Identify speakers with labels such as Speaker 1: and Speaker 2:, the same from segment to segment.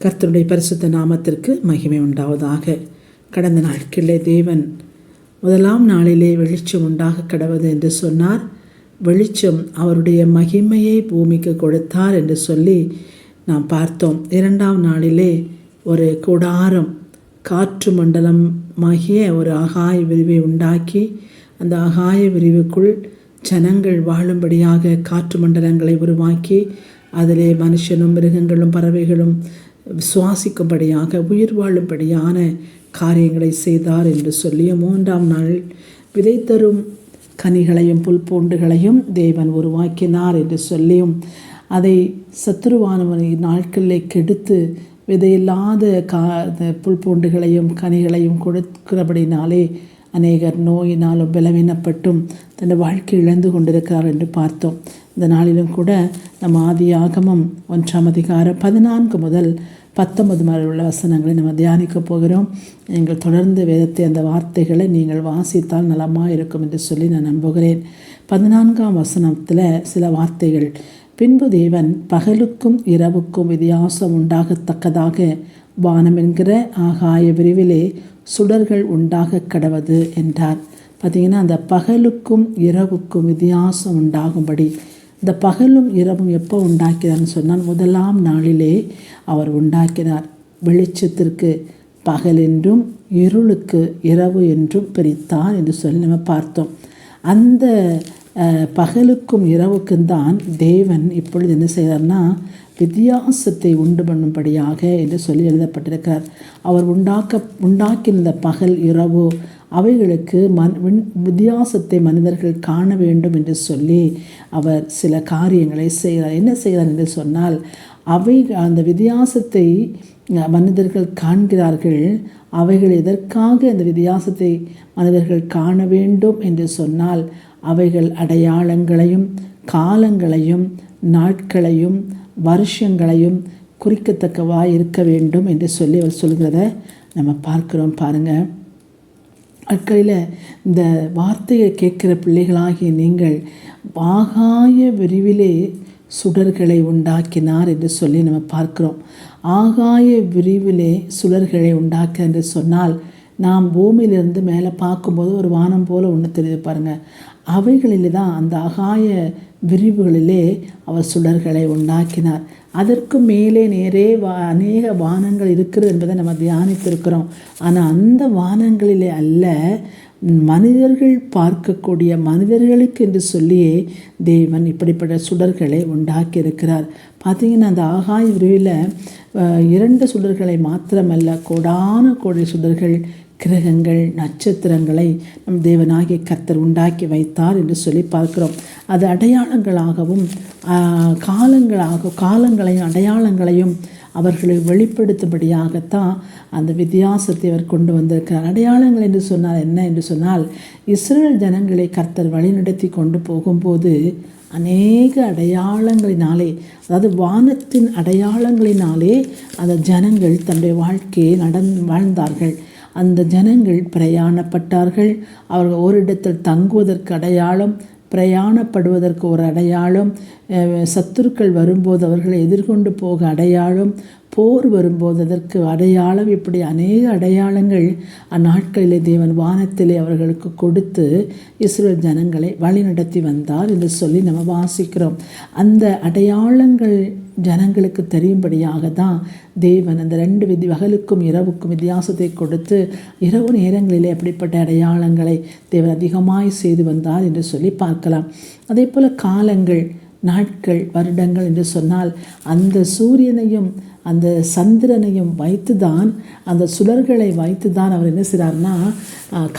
Speaker 1: கர்த்தருடைய பரிசுத்த நாமத்திற்கு மகிமை உண்டாவதாக. கடந்த நாட்களிலே தேவன் முதலாம் நாளிலே வெளிச்சம் உண்டாக கடவது என்று சொன்னார். வெளிச்சம் அவருடைய மகிமையை பூமிக்கு கொடுத்தார் என்று சொல்லி நாம் பார்த்தோம். இரண்டாம் நாளிலே ஒரு கூடாரம் காற்று மண்டலமாகிய ஒரு ஆகாய விரிவை உண்டாக்கி அந்த ஆகாய விரிவுக்குள் ஜனங்கள் வாழும்படியாக காற்று மண்டலங்களை உருவாக்கி அதிலே மனுஷனும் மிருகங்களும் பறவைகளும் சுவாசிக்கும்படியாக உயிர் வாழும்படியான காரியங்களை செய்தார் என்று சொல்லிய மூன்றாம் நாள் விதை தரும் கனிகளையும் புல்பூண்டுகளையும் தேவன் உருவாக்கினார் என்று சொல்லியும் அதை சத்துருவானவனை நாட்களிலே கெடுத்து விதையில்லாத கா புல்பூண்டுகளையும் கனிகளையும் கொடுக்கிறபடினாலே அநேகர் நோயினாலும் பலவீனப்பட்டும் தன் வாழ்க்கை இழந்து கொண்டிருக்கிறார் என்று பார்த்தோம். இந்த நாளிலும் கூட நம் ஆதி ஆகமம் ஒன்றாம் அதிகாரம் பதினான்கு முதல் பத்தொன்பது மாதிரி உள்ள வசனங்களை நம்ம தியானிக்க போகிறோம் நீங்கள் தொடர்ந்து வேதத்தை அந்த வார்த்தைகளை நீங்கள் வாசித்தால் நலமாக இருக்கும் என்று சொல்லி நான் நம்புகிறேன் பதினான்காம் வசனத்தில் சில வார்த்தைகள் பின்பு தேவன் பகலுக்கும் இரவுக்கும் வித்தியாசம் உண்டாகத்தக்கதாக வானம் என்கிற ஆகாய விரிவிலே சுடர்கள் உண்டாக கடவது என்றார். பார்த்திங்கன்னா அந்த பகலுக்கும் இரவுக்கும் வித்தியாசம் உண்டாகும்படி இந்த பகலும் இரவும் எப்போ உண்டாக்கிறார்னு சொன்னால் முதலாம் நாளிலே அவர் உண்டாக்கினார். வெளிச்சத்திற்கு பகல் என்றும் இருளுக்கு இரவு என்றும் பிரித்தார் என்று சொல்லி நம்ம பார்த்தோம். அந்த பகலுக்கும் இரவுக்கும் தான் தேவன் இப்பொழுது என்ன செய்கிறார்னா வித்தியாசத்தை உண்டு பண்ணும்படியாக என்று சொல்லி எழுதப்பட்டிருக்கிறார் அவர் உண்டாக்க உண்டாக்கின பகல் இரவு அவைகளுக்கு மன் வித்தியாசத்தை மனிதர்கள் காண வேண்டும் என்று சொல்லி அவர் சில காரியங்களை செய்கிறார் என்ன செய்கிறார் என்று சொன்னால் அவை அந்த வித்தியாசத்தை மனிதர்கள் காண்கிறார்கள். அவைகள் எதற்காக அந்த வித்தியாசத்தை மனிதர்கள் காண வேண்டும் என்று சொன்னால் அவைகள் அடையாளங்களையும் காலங்களையும் நாட்களையும் வருஷங்களையும் குறிக்கத்தக்கவாக இருக்க வேண்டும் என்று சொல்லி அவர் சொல்கிறத நம்ம பார்க்குறோம் பாருங்கள் அட்களில் இந்த வார்த்தையை கேட்குற பிள்ளைகளாகிய நீங்கள் ஆகாய விரிவிலே சுடர்களை உண்டாக்கினார் என்று சொல்லி நம்ம பார்க்குறோம். ஆகாய விரிவிலே சுடர்களை உண்டாக்க என்று சொன்னால் நாம் பூமியிலிருந்து மேலே பார்க்கும்போது ஒரு வானம் போல் ஒன்று தெரியுது பாருங்கள் அவைகளிலே தான் அந்த ஆகாய விரிவுகளிலே அவர் சுடர்களை உண்டாக்கினார். அதற்கு மேலே நேரே வா அநேக வானங்கள் இருக்கிறது என்பதை நம்ம தியானித்திருக்கிறோம். ஆனால் அந்த வானங்களிலே அல்ல மனிதர்கள் பார்க்கக்கூடிய மனிதர்களுக்கு என்று சொல்லியே தேவன் இப்படிப்பட்ட சுடர்களை உண்டாக்கி இருக்கிறார் பார்த்திங்கன்னா அந்த ஆகாய விரிவில் இரண்டு சுடர்களை மாத்திரமல்ல கோடான கோடி சுடர்கள் கிரகங்கள் நட்சத்திரங்களை நம் தேவனாகிய கர்த்தர் உண்டாக்கி வைத்தார் என்று சொல்லி பார்க்கிறோம். அது அடையாளங்களாகவும் காலங்களாக காலங்களையும் அடையாளங்களையும் அவர்களை வெளிப்படுத்தும்படியாகத்தான் அந்த வித்தியாசத்தை அவர் கொண்டு வந்திருக்கிறார். அடையாளங்கள் என்று சொன்னால் என்ன என்று சொன்னால் இஸ்ரேல் ஜனங்களை கர்த்தர் வழிநடத்தி கொண்டு போகும்போது அநேக அடையாளங்களினாலே அதாவது வானத்தின் அடையாளங்களினாலே அந்த ஜனங்கள் தன்னுடைய வாழ்க்கையை நடந் வாழ்ந்தார்கள். அந்த ஜனங்கள் பிரயாணப்பட்டார்கள். அவர்கள் ஓரிடத்தில் தங்குவதற்கு அடையாளம் பிரயாணப்படுவதற்கு ஒரு அடையாளம் சத்துருக்கள் வரும்போது அவர்களை எதிர்கொண்டு போக அடையாளம் போர் வரும்போது அதற்கு அடையாளம் இப்படி அநேக அடையாளங்கள் அந்நாட்களிலே தேவன் வானத்திலே அவர்களுக்கு கொடுத்து இஸ்ரேல் ஜனங்களை வழிநடத்தி வந்தார் என்று சொல்லி நம்ம வாசிக்கிறோம். அந்த அடையாளங்கள் ஜனங்களுக்கு தெரியும்படியாக தான் தேவன் அந்த ரெண்டு விதி வகலுக்கும் இரவுக்கும் வித்தியாசத்தை கொடுத்து இரவு நேரங்களிலே அப்படிப்பட்ட அடையாளங்களை தேவன் அதிகமாய் செய்து வந்தார் என்று சொல்லி பார்க்கலாம். அதே போல் காலங்கள் நாட்கள் வருடங்கள் என்று சொன்னால் அந்த சூரியனையும் அந்த சந்திரனையும் வைத்து தான் அந்த சுடர்களை வைத்து தான் அவர் என்ன செய்கிறார்னா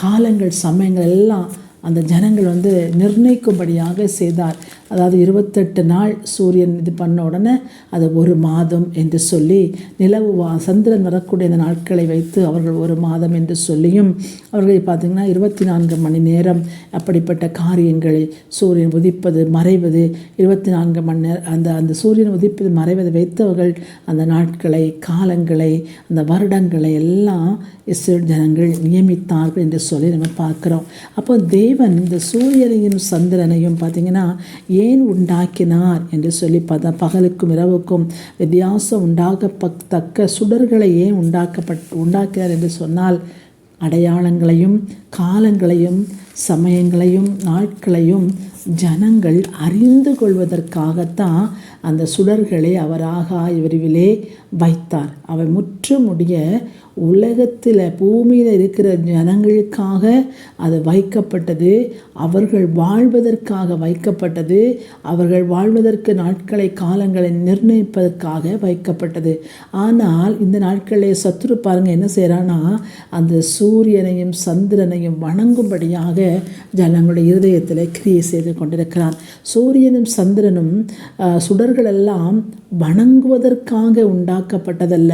Speaker 1: காலங்கள் சமயங்கள் எல்லாம் அந்த ஜனங்கள் வந்து நிர்ணயிக்கும்படியாக செய்தார். அதாவது இருபத்தெட்டு நாள் சூரியன் இது பண்ண உடனே அது ஒரு மாதம் என்று சொல்லி நிலவு வா சந்திரன் வரக்கூடிய அந்த நாட்களை வைத்து அவர்கள் ஒரு மாதம் என்று சொல்லியும் அவர்களை பார்த்திங்கன்னா இருபத்தி நான்கு மணி நேரம் அப்படிப்பட்ட காரியங்களை சூரியன் உதிப்பது மறைவது இருபத்தி நான்கு மணி நேரம் அந்த அந்த சூரியன் உதிப்பது மறைவதை வைத்தவர்கள் அந்த நாட்களை காலங்களை அந்த வருடங்களை எல்லாம் இஸ்ரேல் ஜனங்கள் நியமித்தார்கள் என்று சொல்லி நம்ம பார்க்குறோம். அப்போ தேவன் இந்த சூரியனையும் சந்திரனையும் பார்த்திங்கன்னா ஏன் உண்டாக்கினார் என்று சொல்லி பத பகலுக்கும் இரவுக்கும் வித்தியாசம் உண்டாகத்தக்க சுடர்களை ஏன் உண்டாக்கப்பட் உண்டாக்கினார் என்று சொன்னால் அடையாளங்களையும் காலங்களையும் சமயங்களையும் நாட்களையும் ஜனங்கள் அறிந்து கொள்வதற்காகத்தான் அந்த சுடர்களை அவர் ஆகாய விரிவிலே வைத்தார். அவை முற்றுமுடிய உலகத்தில் பூமியில் இருக்கிற ஜனங்களுக்காக அது வைக்கப்பட்டது. அவர்கள் வாழ்வதற்காக வைக்கப்பட்டது. அவர்கள் வாழ்வதற்கு நாட்களை காலங்களை நிர்ணயிப்பதற்காக வைக்கப்பட்டது. ஆனால் இந்த நாட்களில் சத்துரு பாருங்க என்ன செய்கிறான்னா அந்த சூரியனையும் சந்திரனையும் வணங்கும்படியாக ஜனங்களுடைய இருதயத்தில் கிரியை செய்து கொண்டிருக்கிறான். சூரியனும் சந்திரனும் சுடர்களெல்லாம் வணங்குவதற்காக உண்டாக்கப்பட்டதல்ல.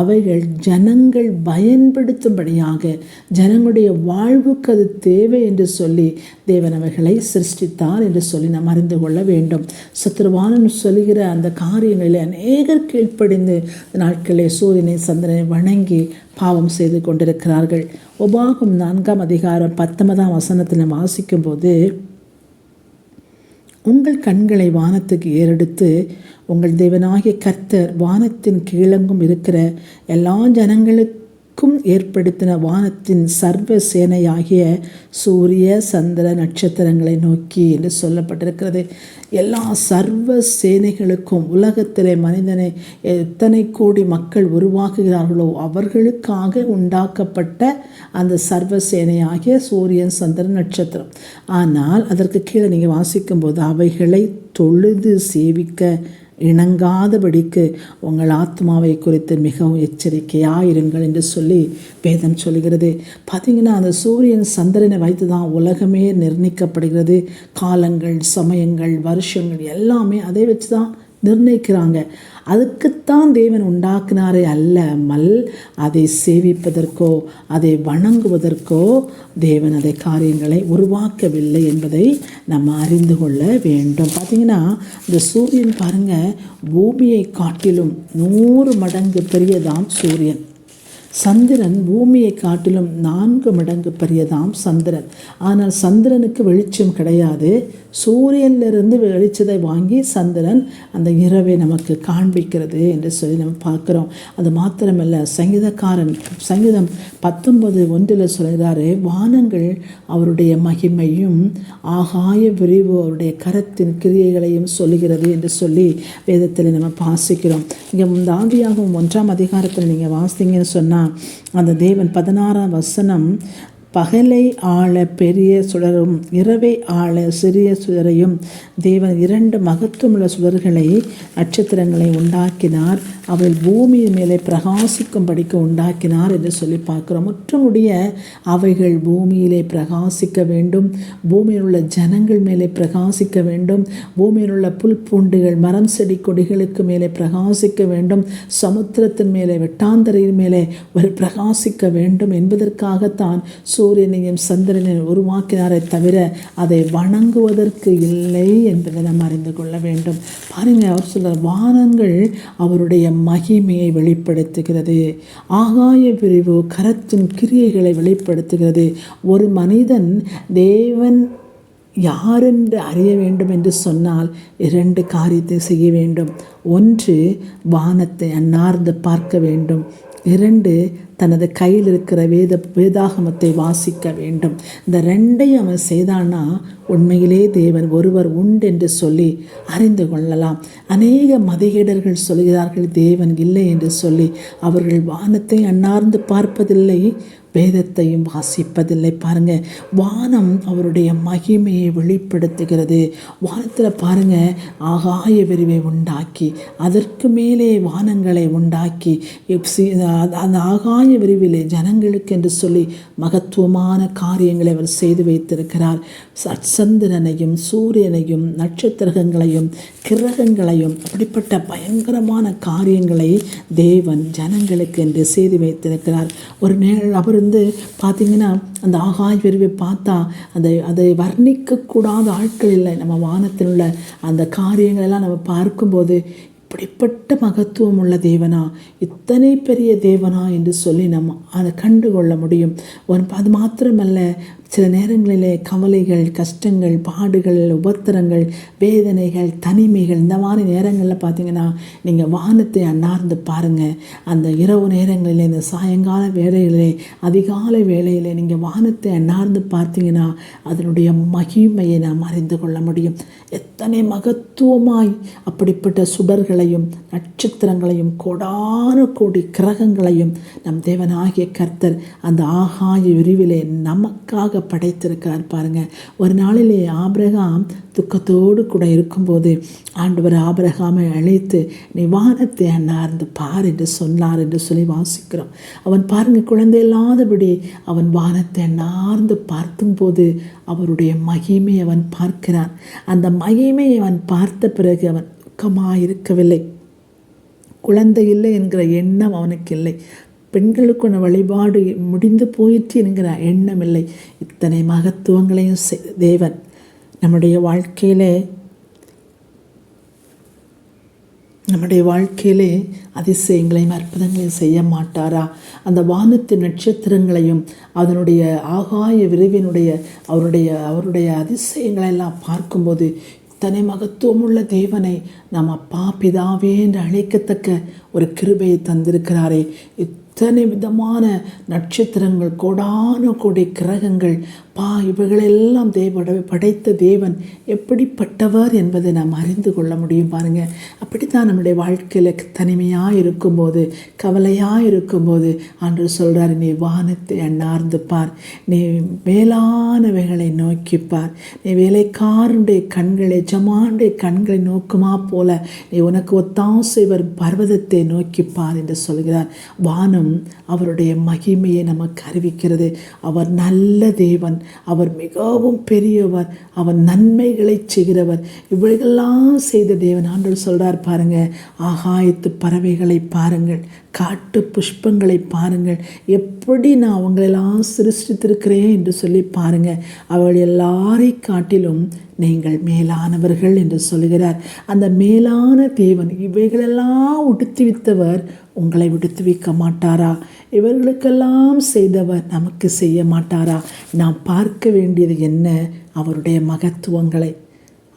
Speaker 1: அவைகள் ஜனங்கள் பயன்படுத்தும்படியாக ஜனங்களுடைய வாழ்வுக்கு அது தேவை என்று சொல்லி தேவன் அவைகளை சிருஷ்டித்தார் என்று சொல்லி நாம் அறிந்து கொள்ள வேண்டும். சத்ருவானன் சொல்கிற அந்த காரியங்களில் அநேகர் கீழ்ப்படிந்து நாட்களே சூரியனை சந்திரனை வணங்கி பாவம் செய்து கொண்டிருக்கிறார்கள். உபாகம் நான்காம் அதிகாரம் பத்தொன்பதாம் வசனத்தில் வாசிக்கும்போது உங்கள் கண்களை வானத்துக்கு ஏறெடுத்து உங்கள் தேவனாகிய கர்த்தர் வானத்தின் கீழங்கும் இருக்கிற எல்லா ஜனங்களுக்கு அனைத்திற்கும் ஏற்படுத்தின வானத்தின் சர்வ சேனையாகிய சூரிய சந்திர நட்சத்திரங்களை நோக்கி என்று சொல்லப்பட்டிருக்கிறது. எல்லா சர்வ சேனைகளுக்கும் உலகத்திலே மனிதனை எத்தனை கோடி மக்கள் உருவாக்குகிறார்களோ அவர்களுக்காக உண்டாக்கப்பட்ட அந்த சர்வ சேனையாகிய சூரியன் சந்திரன் நட்சத்திரம். ஆனால் அதற்கு கீழே நீங்கள் வாசிக்கும்போது அவைகளை தொழுது சேவிக்க இணங்காதபடிக்கு உங்கள் ஆத்மாவை குறித்து மிகவும் எச்சரிக்கையாயிருங்கள் என்று சொல்லி வேதம் சொல்கிறது பார்த்திங்கன்னா அந்த சூரியன் சந்திரனை வைத்து தான் உலகமே நிர்ணயிக்கப்படுகிறது. காலங்கள் சமயங்கள் வருஷங்கள் எல்லாமே அதை வச்சு தான் நிர்ணயிக்கிறாங்க. அதுக்குத்தான் தேவன் உண்டாக்கினாரே அல்லமல் அதை சேவிப்பதற்கோ அதை வணங்குவதற்கோ தேவன் அதை காரியங்களை உருவாக்கவில்லை என்பதை நம்ம அறிந்து கொள்ள வேண்டும். பார்த்திங்கன்னா இந்த சூரியன் பாருங்கள் பூமியை காட்டிலும் நூறு மடங்கு பெரியதாம் சூரியன். சந்திரன் பூமியை காட்டிலும் நான்கு மடங்கு பெரியதாம் சந்திரன். ஆனால் சந்திரனுக்கு வெளிச்சம் கிடையாது. சூரியனிலிருந்து வெளிச்சத்தை வாங்கி சந்திரன் அந்த இரவை நமக்கு காண்பிக்கிறது என்று சொல்லி நம்ம பார்க்குறோம். அது மாத்திரமல்ல சங்கீதக்காரன் சங்கீதம் பத்தொன்பது ஒன்றில் சொல்கிறாரு வானங்கள் அவருடைய மகிமையும் ஆகாய விரிவு அவருடைய கரத்தின் கிரியைகளையும் சொல்லுகிறது என்று சொல்லி வேதத்தில் நம்ம வாசிக்கிறோம். இங்கே முந்தாவியாகவும் ஒன்றாம் அதிகாரத்தில் நீங்கள் வாசிங்கன்னு சொன்னால் அந்த தேவன் பதினாறாம் வசனம் பகலை ஆள பெரிய சுடரும் இரவை ஆள சிறிய சுடரையும் தேவன் இரண்டு மகத்துவமுள்ள சுடர்களை நட்சத்திரங்களை உண்டாக்கினார். அவை பூமியின் மேலே பிரகாசிக்கும்படிக்கு உண்டாக்கினார் என்று சொல்லி பார்க்குறோம். முற்றமுடைய அவைகள் பூமியிலே பிரகாசிக்க வேண்டும். பூமியில் உள்ள ஜனங்கள் மேலே பிரகாசிக்க வேண்டும். பூமியில் உள்ள புல் பூண்டுகள் மரம் செடி கொடிகளுக்கு மேலே பிரகாசிக்க வேண்டும். சமுத்திரத்தின் மேலே வெட்டாந்தரையின் மேலே ஒரு பிரகாசிக்க வேண்டும் என்பதற்காகத்தான் சூரியனையும் சந்திரனையும் உருவாக்கினாரே தவிர அதை வணங்குவதற்கு இல்லை என்பதை நாம் அறிந்து கொள்ள வேண்டும். பாருங்கள் அவர் சொல்ற வானங்கள் அவருடைய மகிமையை வெளிப்படுத்துகிறது. ஆகாய பிரிவு கரத்தின் கிரியைகளை வெளிப்படுத்துகிறது. ஒரு மனிதன் தேவன் யாரென்று அறிய வேண்டும் என்று சொன்னால் இரண்டு காரியத்தை செய்ய வேண்டும். ஒன்று வானத்தை அன்னார்ந்து பார்க்க வேண்டும். இரண்டு தனது கையில் இருக்கிற வேத வேதாகமத்தை வாசிக்க வேண்டும். இந்த ரெண்டையும் அவன் செய்தானா உண்மையிலே தேவன் ஒருவர் உண்டு என்று சொல்லி அறிந்து கொள்ளலாம். அநேக மதிகேடர்கள் சொல்கிறார்கள் தேவன் இல்லை என்று சொல்லி அவர்கள் வானத்தை அன்னார்ந்து பார்ப்பதில்லை. வேதத்தையும் வாசிப்பதில்லை. பாருங்க வானம் அவருடைய மகிமையை வெளிப்படுத்துகிறது. வானத்தில் பாருங்க ஆகாய விரிவை உண்டாக்கி அதற்கு மேலே வானங்களை உண்டாக்கி அந்த ஆகாய விரிவிலே ஜனங்களுக்கு என்று சொல்லி மகத்துவமான காரியங்களை அவர் செய்து வைத்திருக்கிறார். சந்திரனையும் சூரியனையும் நட்சத்திரங்களையும் கிரகங்களையும் அப்படிப்பட்ட பயங்கரமான காரியங்களை தேவன் ஜனங்களுக்கு என்று செய்து வைத்திருக்கிறார். ஒரு நே அவர் வந்து பார்த்திங்கன்னா அந்த ஆகாய விரிவை பார்த்தா அந்த அதை வர்ணிக்கக்கூடாத ஆட்கள் இல்லை. நம்ம வானத்தில் உள்ள அந்த காரியங்களெல்லாம் நம்ம பார்க்கும்போது இப்படிப்பட்ட மகத்துவம் உள்ள தேவனா? இத்தனை பெரிய தேவனா என்று சொல்லி நம்ம அதை கண்டு கொள்ள முடியும் அது மாத்திரமல்ல சில நேரங்களிலே கவலைகள் கஷ்டங்கள் பாடுகள் உபத்திரங்கள் வேதனைகள் தனிமைகள் இந்த மாதிரி நேரங்களில் பார்த்தீங்கன்னா நீங்கள் வானத்தை அண்ணார்ந்து பாருங்கள் அந்த இரவு நேரங்களிலே இந்த சாயங்கால வேலையிலே அதிகாலை வேளையிலே நீங்கள் வானத்தை அண்ணார்ந்து பார்த்தீங்கன்னா அதனுடைய மகிமையை நாம் அறிந்து கொள்ள முடியும். எத்தனை மகத்துவமாய் அப்படிப்பட்ட சுடர்களையும் நட்சத்திரங்களையும் கோடான கோடி கிரகங்களையும் நம் தேவனாகிய கர்த்தர் அந்த ஆகாய விரிவிலே நமக்காக படைத்திருக்கிறார் பாருங்க. ஒரு நாளிலே ஆபிரகாம் துக்கத்தோடு கூட இருக்கும்போது ஆண்டவர் ஆபிரகாமை அழைத்து நிவாரணத்தை அண்ணார்ந்து பார் என்று சொன்னார் என்று சொல்லி வாசிக்கிறோம். அவன் பாருங்க குழந்தை இல்லாதபடி அவன் வானத்தை அண்ணார்ந்து பார்க்கும்போது அவருடைய மகிமை அவன் பார்க்கிறான். அந்த மகிமையை அவன் பார்த்த பிறகு அவன் துக்கமாக இருக்கவில்லை குழந்தை இல்லை என்கிற எண்ணம் அவனுக்கு இல்லை. பெண்களுக்கான வழிபாடு முடிந்து போயிற்று என்கிற எண்ணம் இல்லை. இத்தனை மகத்துவங்களையும் தேவன் நம்முடைய வாழ்க்கையிலே நம்முடைய வாழ்க்கையிலே அதிசயங்களையும் அற்புதங்களையும் செய்ய மாட்டாரா? அந்த வானத்து நட்சத்திரங்களையும் அதனுடைய ஆகாய விரைவினுடைய அவருடைய அவருடைய அதிசயங்களெல்லாம் பார்க்கும்போது இத்தனை மகத்துவமுள்ள தேவனை நாம் அப்பா பிதாவே என்று அழைக்கத்தக்க ஒரு கிருபையை தந்திருக்கிறாரே. இத்தனை விதமான நட்சத்திரங்கள் கோடான கோடி கிரகங்கள் பா இவைகளெல்லாம் தேவ படைத்த தேவன் எப்படிப்பட்டவர் என்பதை நாம் அறிந்து கொள்ள முடியும் பாருங்க. அப்படித்தான் நம்முடைய வாழ்க்கையில் தனிமையாக இருக்கும்போது கவலையாக இருக்கும்போது அன்று சொல்கிறார் நீ வானத்தை அண்ணார்ந்து பார் நீ மேலானவைகளை நோக்கி பார். நீ வேலைக்காரனுடைய கண்களை ஜமானுடைய கண்களை நோக்குமா போல நீ உனக்கு ஒத்தாசை வரும் பர்வதத்தை நோக்கி பார் என்று சொல்கிறார். வானம் அவருடைய மகிமையை நமக்கு அறிவிக்கிறது. அவர் நல்ல தேவன். அவர் மிகவும் பெரியவர் அவர் நன்மைகளை செய்கிறவர். இவைகளெல்லாம் செய்த தேவன் ஆண்டவர் சொல்கிறார் பாருங்க ஆகாயத்து பறவைகளை பாருங்கள் காட்டு புஷ்பங்களை பாருங்கள். எப்படி நான் அவங்களெல்லாம் சிருஷ்டித்திருக்கிறேன் என்று சொல்லி பாருங்கள் அவள் எல்லாரை காட்டிலும் நீங்கள் மேலானவர்கள் என்று சொல்கிறார் அந்த மேலான தேவன் இவைகளெல்லாம் உடுத்தி வித்தவர் உங்களை விடுத்து வைக்க மாட்டாரா? இவர்களுக்கெல்லாம் செய்தவர் நமக்கு செய்ய மாட்டாரா? நாம் பார்க்க வேண்டியது என்ன? அவருடைய மகத்துவங்களை.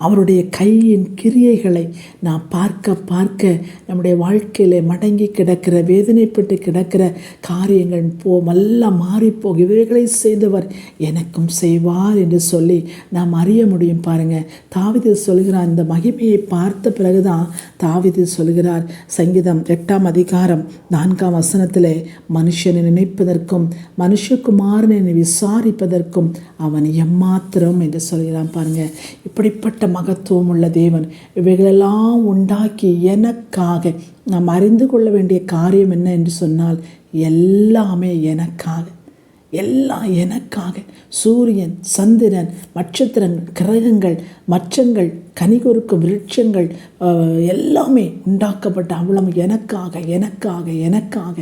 Speaker 1: அவருடைய கையின் கிரியைகளை நாம் பார்க்க பார்க்க நம்முடைய வாழ்க்கையில் மடங்கி கிடக்கிற வேதனைப்பட்டு கிடக்கிற காரியங்கள் போ எல்லாம் மாறிப்போக இவைகளை செய்தவர் எனக்கும் செய்வார் என்று சொல்லி நாம் அறிய முடியும் பாருங்கள் தாவிது சொல்கிறார் இந்த மகிமையை பார்த்த பிறகுதான் தாவிது சொல்கிறார். சங்கீதம் எட்டாம் அதிகாரம் நான்காம் வசனத்தில் மனுஷனை நினைப்பதற்கும் மனுஷகுமாரனை விசாரிப்பதற்கும் அவன் எம்மாத்திரம் என்று சொல்கிறான் பாருங்கள் இப்படிப்பட்ட மகத்துவம் உள்ள தேவன். இவைகளெல்லாம் உண்டாக்கி எனக்காக நாம் அறிந்து கொள்ள வேண்டிய காரியம் என்ன என்று சொன்னால் எல்லாமே எனக்காக. எல்லாம் எனக்காக. சூரியன் சந்திரன் நட்சத்திரங்கள் கிரகங்கள் மச்சங்கள் கனி கொடுக்கும் விருட்சங்கள் எல்லாமே உண்டாக்கப்பட்ட அவ்வளவு எனக்காக எனக்காக எனக்காக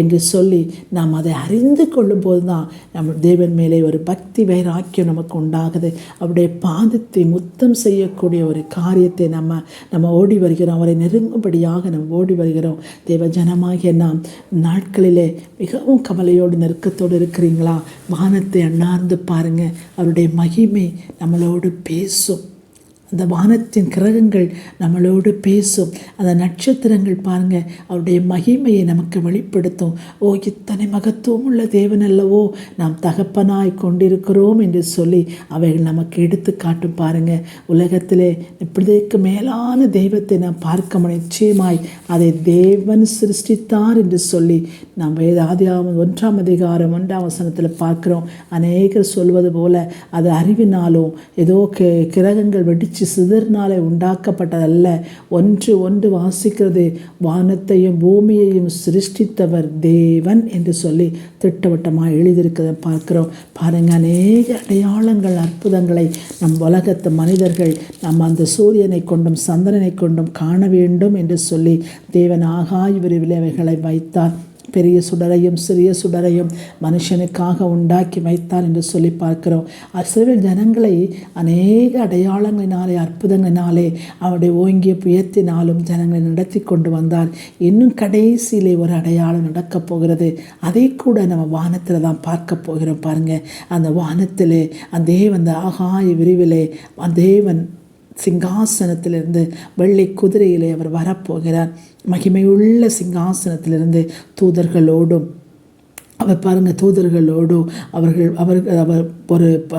Speaker 1: என்று சொல்லி நாம் அதை அறிந்து கொள்ளும்போது தான் நம்ம தேவன் மேலே ஒரு பக்தி வைராக்கியம் நமக்கு உண்டாகுது. அவருடைய பாதத்தை முத்தம் செய்யக்கூடிய ஒரு காரியத்தை நம்ம நம்ம ஓடி வருகிறோம். அவரை நெருங்கும்படியாக நம்ம ஓடி வருகிறோம். தேவ ஜனமாகிய நாம் நாட்களிலே மிகவும் கவலையோடு நெருக்கத்தோடு இருக்கிறீங்களா? வானத்தை அண்ணார்ந்து பாருங்க. அவருடைய மகிமை நம்மளோடு பேசும். அந்த வானத்தின் கிரகங்கள் நம்மளோடு பேசும். அந்த நட்சத்திரங்கள் பாருங்க அவருடைய மகிமையை நமக்கு வெளிப்படுத்தும். ஓ இத்தனை மகத்துவம் உள்ள தேவன் அல்லவோ நாம் தகப்பனாய் கொண்டிருக்கிறோம் என்று சொல்லி அவைகள் நமக்கு எடுத்து காட்டும் பாருங்க. உலகத்திலே இப்படிக்கு மேலான தெய்வத்தை நாம் பார்க்க நிச்சயமாய் அதை தேவன் சிருஷ்டித்தார் என்று சொல்லி நாம் வேத ஒன்றாம் அதிகாரம் ஒன்றாம் வசனத்தில் பார்க்குறோம். அநேகர் சொல்வது போல அது அறிவினாலும் ஏதோ கிரகங்கள் கிரகங்கள் வெடிச்சு சிதறினாலே உண்டாக்கப்பட்டதல்ல. ஒன்று ஒன்று வாசிக்கிறது. வானத்தையும் பூமியையும் சிருஷ்டித்தவர் தேவன் என்று சொல்லி திட்டவட்டமாக எழுதியிருக்கிறத பார்க்கிறோம். பாருங்க அநேக அடையாளங்கள் அற்புதங்களை நம் உலகத்து மனிதர்கள் நம் அந்த சூரியனை கொண்டும் சந்திரனை கொண்டும் காண வேண்டும் என்று சொல்லி தேவன் ஆகாய் விரைவில் அவைகளை வைத்தார். பெரிய சுடரையும் சிறிய சுடரையும் மனுஷனுக்காக உண்டாக்கி வைத்தார் என்று சொல்லி பார்க்கிறோம். இஸ்ரவேல் ஜனங்களை அநேக அடையாளங்களினாலே அற்புதங்களினாலே அவருடைய ஓங்கிய புயத்தினாலும் ஜனங்களை நடத்தி கொண்டு வந்தார். இன்னும் கடைசியிலே ஒரு அடையாளம் நடக்கப் போகிறது. அதை கூட நம்ம வானத்தில் தான் பார்க்க போகிறோம் பாருங்க. அந்த வானத்திலே அந்த தேவன் அந்த ஆகாய விரிவிலே அந்த தேவன் சிங்காசனத்திலிருந்து வெள்ளை குதிரையிலே அவர் வரப்போகிறார். மகிமையுள்ள சிங்காசனத்திலிருந்து தூதர்களோடும் அவர் பாருங்க தூதர்களோடு அவர்கள் அவர்கள் அவர் ஒரு ப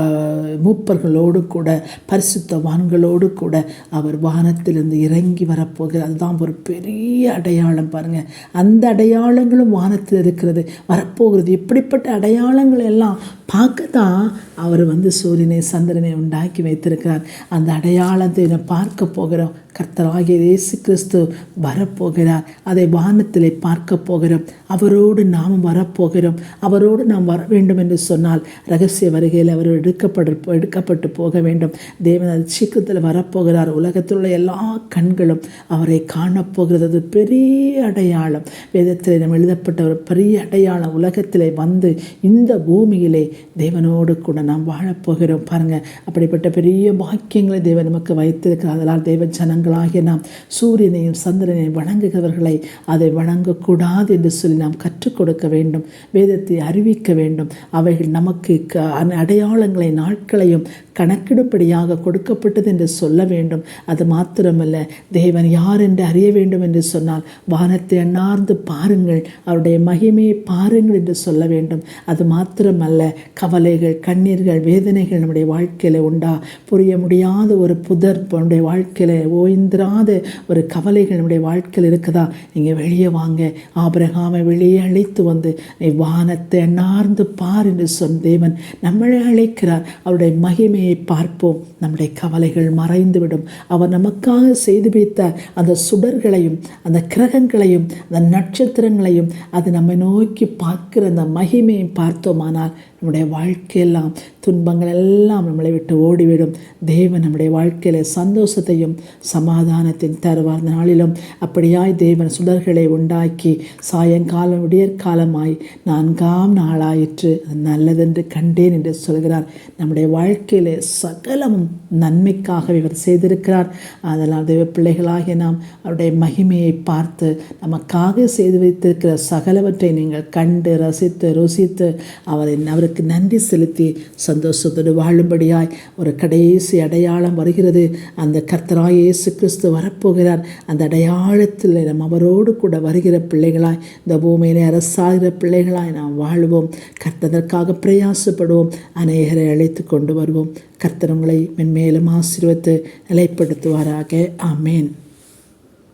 Speaker 1: மூப்பர்களோடு கூட பரிசுத்தவான்களோடு கூட அவர் வானத்திலிருந்து இறங்கி வரப்போகிறார். அதுதான் ஒரு பெரிய அடையாளம் பாருங்க. அந்த அடையாளங்களும் வானத்தில் இருக்கிறது. வரப்போகிறது. இப்படிப்பட்ட அடையாளங்கள் எல்லாம் பார்க்க தான் அவர் வந்து சூரியனை சந்திரனை உண்டாக்கி வைத்திருக்கிறார். அந்த அடையாளத்தை நான் பார்க்க போகிறோம். கர்த்தராகிய இயேசு கிறிஸ்து வரப்போகிறார். அதை வானத்திலே பார்க்க போகிறோம். அவரோடு நாம் வரப்போகிறோம். அவரோடு நாம் வர வேண்டும் என்று சொன்னால் ரகசிய வருகையில் அவர் எடுக்கப்பட எடுக்கப்பட்டு போக வேண்டும். தேவன் அது சீக்கிரத்தில் வரப்போகிறார். உலகத்தில் உள்ள எல்லா கண்களும் அவரை காணப்போகிறது அது பெரிய அடையாளம். வேதத்தில் நம்ம எழுதப்பட்ட ஒரு பெரிய அடையாளம். உலகத்திலே வந்து இந்த பூமியிலே தேவனோடு கூட நாம் வாழப்போகிறோம் பாருங்கள் அப்படிப்பட்ட பெரிய வாக்கியங்களை தேவன் நமக்கு வைத்திருக்கிறார். அதனால் தேவ ஜனங்களாகிய நாம் சூரியனையும் சந்திரனையும் வணங்குகிறவர்களை அதை வணங்கக்கூடாது என்று சொல்லி நாம் கற்றுக் கொடுக்க வேண்டும். வேதத்தை அறிவிக்க வேண்டும். அவைகள் நமக்கு க அடையாளங்களை நாட்களையும் கணக்கெடுப்படியாக கொடுக்கப்பட்டது என்று சொல்ல வேண்டும். அது மாத்திரமல்ல தேவன் யார் என்று அறிய வேண்டும் என்று சொன்னால் வானத்தை அண்ணார்ந்து பாருங்கள் அவருடைய மகிமையை பாருங்கள் என்று சொல்ல வேண்டும். அது மாத்திரமல்ல கவலைகள் கண்ணீர்கள் வேதனைகள் நம்முடைய வாழ்க்கையில் உண்டா? புரிய முடியாத ஒரு புதர் நம்முடைய வாழ்க்கையில் ஓய்ந்திராத ஒரு கவலைகள் நம்முடைய வாழ்க்கையில் இருக்குதா? நீங்கள் வெளியே வாங்க. ஆபிரகாமை வெளியே அழைத்து வந்து நீ வானத்தை அண்ணார்ந்து பார் என்று சொன்ன தேவன் நம்மளை அழைக்கிறார். அவருடைய மகிமையை பார்ப்போம். நம்முடைய கவலைகள் மறைந்துவிடும். அவர் நமக்காக செய்து வைத்த அந்த சுடர்களையும் அந்த கிரகங்களையும் அந்த நட்சத்திரங்களையும் அது நம்மை நோக்கி பார்க்கிற அந்த மகிமையை பார்த்தோமானால் நம்முடைய வாழ்க்கையெல்லாம் துன்பங்கள் எல்லாம் நம்மளை விட்டு ஓடிவிடும். தேவன் நம்முடைய வாழ்க்கையில் சந்தோஷத்தையும் சமாதானத்தையும் தருவார். அந்த நாளிலும் அப்படியாய் தேவன் சுடர்களை உண்டாக்கி சாயங்காலம் விடியற்காலமாய் நான்காம் நாளாயிற்று. அது நல்லதென்று கண்டேன் என்று சொல்கிறார். நம்முடைய வாழ்க்கையில் சகலமும் நன்மைக்காக இவர் செய்திருக்கிறார். அதனால் தெய்வ பிள்ளைகளாகிய நாம் அவருடைய மகிமையை பார்த்து நமக்காக செய்து வைத்திருக்கிற சகலவற்றை நீங்கள் கண்டு ரசித்து ருசித்து அவரை அவருக்கு நன்றி செலுத்தி சந்தோஷத்தோடு வாழும்படியாய் ஒரு கடைசி அடையாளம் வருகிறது. அந்த கர்த்தராய் இயேசு கிறிஸ்து வரப்போகிறார். அந்த அடையாளத்தில் நம் அவரோடு கூட வருகிற பிள்ளைகளாய் இந்த பூமியிலே அரசாகிற பிள்ளைகளாய் நாம் வாழ்வோம். கர்த்ததற்காக பிரயாசப்படுவோம். அநேகரை அழைத்து கொண்டு வருவோம். கர்த்தனங்களை மென்மேலும் ஆசீர்வத்து நிலைப்படுத்துவாராக. ஆமேன்.